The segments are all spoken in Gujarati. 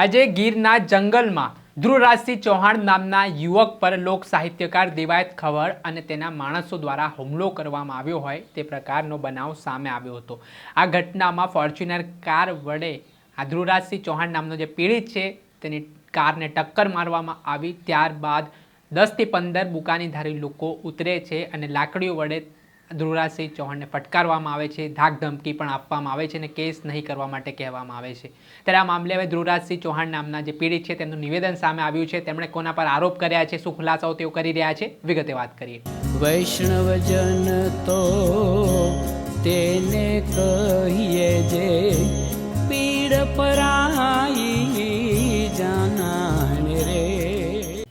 આજે ગીરના જંગલમાં ધ્રુવરાજસિંહ ચૌહાણ નામના યુવક પર લોક સાહિત્યકાર દેવાયત ખવડ અને તેના માણસો દ્વારા હુમલો કરવામાં આવ્યો હોય તે પ્રકારનો બનાવ સામે આવ્યો હતો. આ ઘટનામાં ફોર્ચ્યુનર કાર વડે આ ધ્રુવરાજસિંહ ચૌહાણ નામનો જે પીડિત છે તેની કારને ટક્કર મારવામાં આવી. ત્યારબાદ દસથી પંદર બુકાનીધારી લોકો ઉતરે છે અને લાકડીઓ વડે ધ્રુવરાજસિંહ ચૌહાણને ફટકારવામાં આવે છે ધાક ધમકી પણ આપવામાં આવે છે અને કેસ નહીં કરવા માટે કહેવામાં આવે છે. ત્યારે આ મામલે હવે ધ્રુવરાજસિંહ ચૌહાણ નામના જે પીડિત છે તેમનું નિવેદન સામે આવ્યું છે. તેમણે કોના પર આરોપ કર્યા છે શું ખુલાસાઓ તેઓ કરી રહ્યા છે? વિગતે વાત કરીએ. વૈષ્ણવજન તો તેને કહીએ જે પીડ પરાઈ જાનાને રે.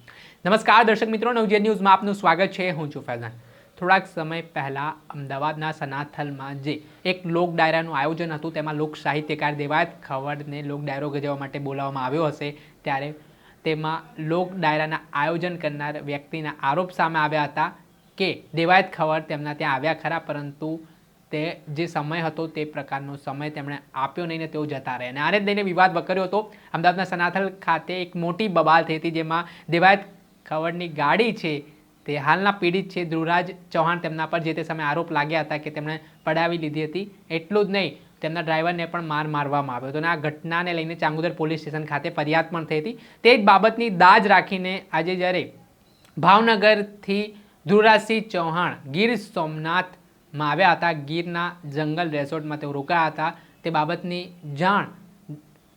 નમસ્કાર દર્શક મિત્રો. નવજે ન્યૂઝમાં આપનું સ્વાગત છે. હું છું ફૈઝાન. થોડાક સમય પહેલાં અમદાવાદના સનાથલમાં જે એક લોક ડાયરાનું આયોજન હતું, તેમાં લોક સાહિત્યકાર દેવાયત ખવડને લોક ડાયરો ગજવા માટે બોલાવવામાં આવ્યો હશે. ત્યારે તેમાં લોક ડાયરાના આયોજન કરનાર વ્યક્તિના આરોપ સામે આવ્યા હતા કે દેવાયત ખવડ તેમના ત્યાં આવ્યા ખરા, પરંતુ તે જે સમય હતો તે પ્રકારનો સમય તેમણે આપ્યો નહીં ને તેઓ જતા રહે અને આને લઈને વિવાદ વકર્યો હતો. અમદાવાદના સનાથલ ખાતે એક મોટી બબાલ થઈ હતી, જેમાં દેવાયત ખવડની ગાડી છે તે હાલના પીડિત છે ધ્રુવરાજ ચૌહાણ તેમના પર જે તે સમયે આરોપ લાગ્યા હતા કે તેમણે પડાવી લીધી હતી, એટલું જ નહીં, તેમના ડ્રાઈવરને પણ માર મારવામાં આવ્યો હતો અને આ ઘટનાને લઈને ચાંગુદર પોલીસ સ્ટેશન ખાતે ફરિયાદ પણ થઈ હતી. તે જ બાબતની દાજ રાખીને આજે જ્યારે ભાવનગરથી ધ્રુવરાજસિંહ ચૌહાણ ગીર સોમનાથમાં આવ્યા હતા, ગીરના જંગલ રેસોર્ટમાં તેઓ રોકાયા હતા, તે બાબતની જાણ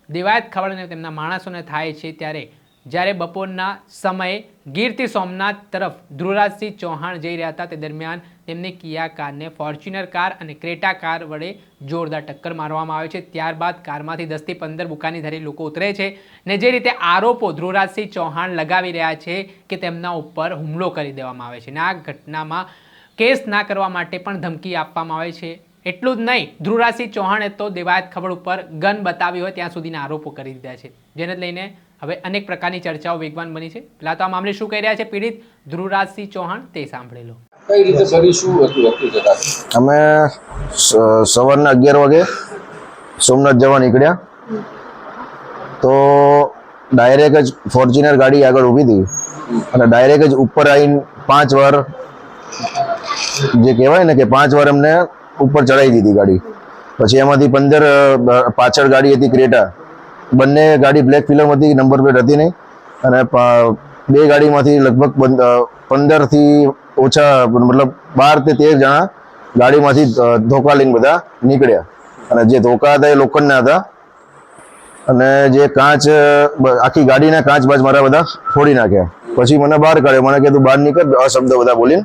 દેવાયત ખબર તેમના માણસોને થાય છે ત્યારે જ્યારે બપોરના સમયે ગીરથી સોમનાથ તરફ ધ્રુવરાજસિંહ ચૌહાણ જઈ રહ્યા હતા, તે દરમિયાન તેમને કિયા કારને ફોર્ચ્યુનર કાર અને ક્રેટા કાર વડે જોરદાર ટક્કર મારવામાં આવે છે. ત્યારબાદ કારમાંથી દસથી પંદર બુકાની ધરી લોકો ઉતરે છે ને જે રીતે આરોપો ધ્રુવરાજસિંહ ચૌહાણ લગાવી રહ્યા છે કે તેમના ઉપર હુમલો કરી દેવામાં આવે છે ને આ ઘટનામાં કેસ ના કરવા માટે પણ ધમકી આપવામાં આવે છે. એટલું જ નહીં ધ્રુવરાજસિંહ ચૌહાણે તો દેવાયત ખબર ઉપર ગન બતાવી હોય ત્યાં સુધીના આરોપો કરી દીધા છે. જેને લઈને હવે અનેક પ્રકારની ચર્ચાઓ વેગવાન બની છે. પહેલા તો આ મામલે શું કહી રહ્યા છે પીડિત ધ્રુવરાજસિંહ ચૌહાણ તે સાંભળી લો કઈ રીતે કરી શું હતું અમે સવારના અગિયાર વાગે સોમનાથ જવા નીકળ્યા. તો ડાયરેક્ટ જ ફોર્ચ્યુનર ગાડી આગળ ઊભી હતી. અને ડાયરેક્ટ જ ઉપર આવીને પાંચ વાર જે કહેવાય ને કે પાંચ વાર અમને ઉપર ચડાવી દીધી ગાડી. પછી એમાંથી પંદર પાછળ ગાડી હતી ક્રેટા. બંને ગાડી બ્લેક ફિલ્મ હતી નંબર પ્લેટ હતી નહીં. અને બે ગાડીમાંથી લગભગ પંદરથી ઓછા, મતલબ બાર તે તેર જણા ગાડીમાંથી ધોકા લઈને બધા નીકળ્યા. અને જે ધોકા હતા એ લોખંડના હતા. અને જે કાચ આખી ગાડીના કાચ બાજ મારા બધા ફોડી નાખ્યા. પછી મને બહાર કાઢ્યો. મને કીધું, બહાર નીકળ, અશબ્દ બધા બોલીને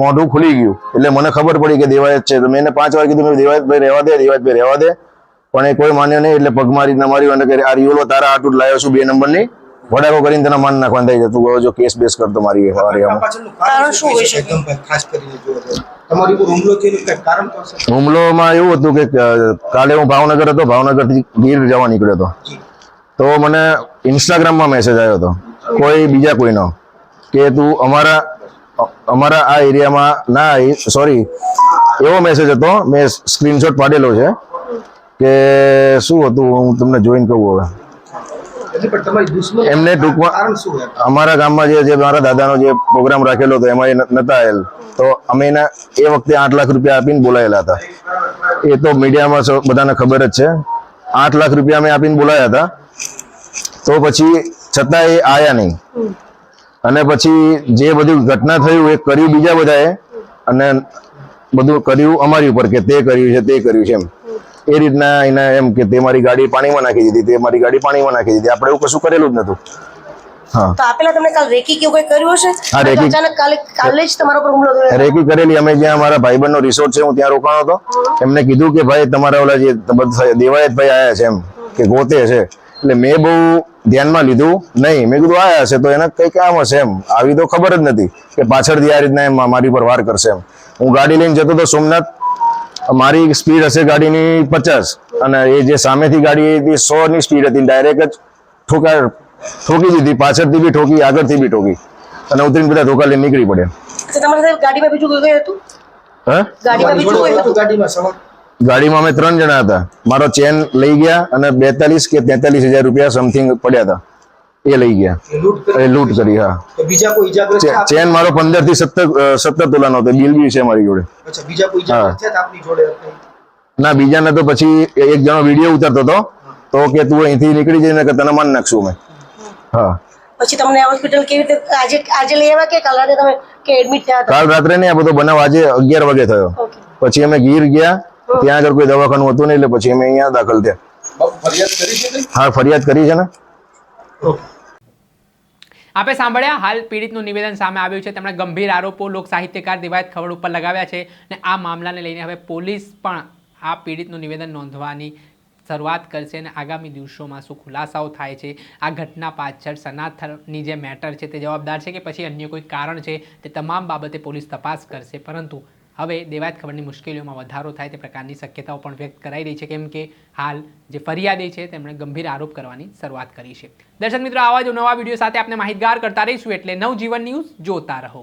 મોઢું ખુલી ગયું. એટલે મને ખબર પડી કે દેવાયત છે. તો મેં એને પાંચ વાર કીધું મેં દેવાયતભાઈ રહેવા દે દેવાયતભાઈ રહેવા દે. પણ એ કોઈ માન્યો નહીં એટલે પગ મારી ન માર્યું અને આ રિયોલો તારા આટલું લાવ્યો છું બે નંબરની. વડાકો કરીને તેના માન નાખવાનું થઈ જતું. જો કેસ બેસ કરતો મારી શું હુમલોમાં એવું હતું કે કાલે હું ભાવનગર હતો ભાવનગરથી ગીર જવા નીકળ્યો હતો. તો મને ઇન્સ્ટાગ્રામમાં મેસેજ આવ્યો હતો. કોઈ બીજા કોઈનો કે તું અમારા અમારા આ એરિયામાં ના સોરી એવો મેસેજ હતો મેં સ્ક્રીનશોટ પાડેલો છે કે શું હતું હું તમને જોઈન કહું હવે. એમને ટૂંકમાં કારણ શું એમ અમારા ગામમાં જે જે મારા દાદાનો જે પ્રોગ્રામ રાખેલો હતો એમાં એ નતા આવેલ. તો અમે એના એ વખતે આઠ લાખ રૂપિયા આપીને બોલાયેલા હતા. એ તો મીડિયામાં બધાને ખબર જ છે. આઠ લાખ રૂપિયા અમે આપીને બોલાયા હતા. તો પછી છતાં એ આયા નહીં. અને પછી જે બધું ઘટના થયું એ કર્યું બીજા બધાએ. અને બધું કર્યું અમારી ઉપર કે તે કર્યું છે તે કર્યું છે એમ. એ રીતના એના એમ કે તે મારી ગાડી પાણીમાં નાખી દીધી તે મારી ગાડી પાણીમાં નાખી દીધી. આપણે એવું કશું કરેલું જ નતું હા. તો આપેલા તમને કાલ રેકી કેવું કઈ કર્યું હશે? હા, રેકી. અચાનક કાલે કાલે જ તમારા પર હુમલો થયો રેકી કરેલી. અમે જ્યાં અમારા ભાઈબંધનો રિસોર્ટ છે હું ત્યાં રોકાણો હતો. એમને કીધું કે ભાઈ તમારા ઓલા જે બધા દેવાયતભાઈ આયા છે એમ કે ગોતે છે. એટલે મેં બહુ ધ્યાનમાં લીધું નહીં. મેં કીધું આયા હશે તો એને કંઈક કામ હશે એમ. આવી તો ખબર જ નથી કે પાછળથી આ રીતના એમ મારી પર વાર કરશે એમ. હું ગાડી લઈને જતો તો સોમનાથ મારી સ્પીડ હશે ગાડીની પચાસ અને એ જે સામેથી ગાડી હતી સો ની સ્પીડ હતી ડાયરેક્ટ જ ઠોકા ઠોકી દીધી. પાછળથી બી ઠોકી આગળથી બી ઠોકી. અને ઉતરીને બધા ધોકા લઈને નીકળી પડ્યા. તો ગાડીમાં બીજું કોઈ હતું? હા? ગાડીમાં બીજું કોઈ હતું? ગાડીમાં સવાર ગાડીમાં અમે ત્રણ જણા હતા. મારો ચેન લઈ ગયા અને બેતાલીસ કે તેતાલીસ હજાર રૂપિયા સમથિંગ પડ્યા હતા. એ લઈ ગયા. એ લૂંટ કરી. એ લૂંટ કરી હા. બીજા કોઈ ઈજાગ્રસ્ત ચેન મારો પંદરથી સત્તર સત્તર તોલાનો હતો. બિલ બી છે મારી જોડે. અચ્છા બીજા કોઈ ઈજાગ્રસ્ત આપની જોડે ના બીજાને તો પછી એક જણો વીડિયો ઉતારતો હતો. તો કે તું અહીંથી નીકળી જઈને કે તને માન નાખશું મેં હા. પછી તમને હોસ્પિટલ કેવી રીતે આજે આજે લઈ આવ્યા કે કાલ રાતે તમે કે એડમિટ થયા કાલ રાત્રે નહીં આ બધો બનાવ આજે અગિયાર વાગે થયો. પછી અમે ગીર ગયા. ત્યાં આગળ કોઈ દવાખાનું હતું નહીં એટલે પછી અમે અહીંયા દાખલ થયા. બાપુ ફરિયાદ કરી છે કઈ? હા ફરિયાદ કરી છે ને? આપે સાંભળ્યા હાલ પીડિતનું નિવેદન સામે આવ્યું છે. તેમણે ગંભીર આરોપો લોક સાહિત્યકાર દિવાયત ખબર ઉપર લગાવ્યા છે અને આ મામલાને લઈને હવે પોલીસ પણ આ પીડિતનું નિવેદન નોંધવાની શરૂઆત કરશે અને આગામી દિવસોમાં શું ખુલાસાઓ થાય છે આ ઘટના પાછળ સનાથનની જે મેટર છે તે જવાબદાર છે કે પછી અન્ય કોઈ કારણ છે તે તમામ બાબતે પોલીસ તપાસ કરશે. પરંતુ હવે દેવાયત ખબરની મુશ્કેલીઓમાં વધારો થાય તે પ્રકારની શક્યતાઓ પણ વ્યક્ત કરાઈ રહી છે. કેમ કે હાલ જે ફરિયાદી છે, તેમણે ગંભીર આરોપ કરવાની શરૂઆત કરી છે. દર્શક મિત્રો, આવા જ નવા વીડિયો સાથે આપણે માહિતગાર કરતા રહીશું. એટલે નવજીવન ન્યૂઝ જોતા રહો.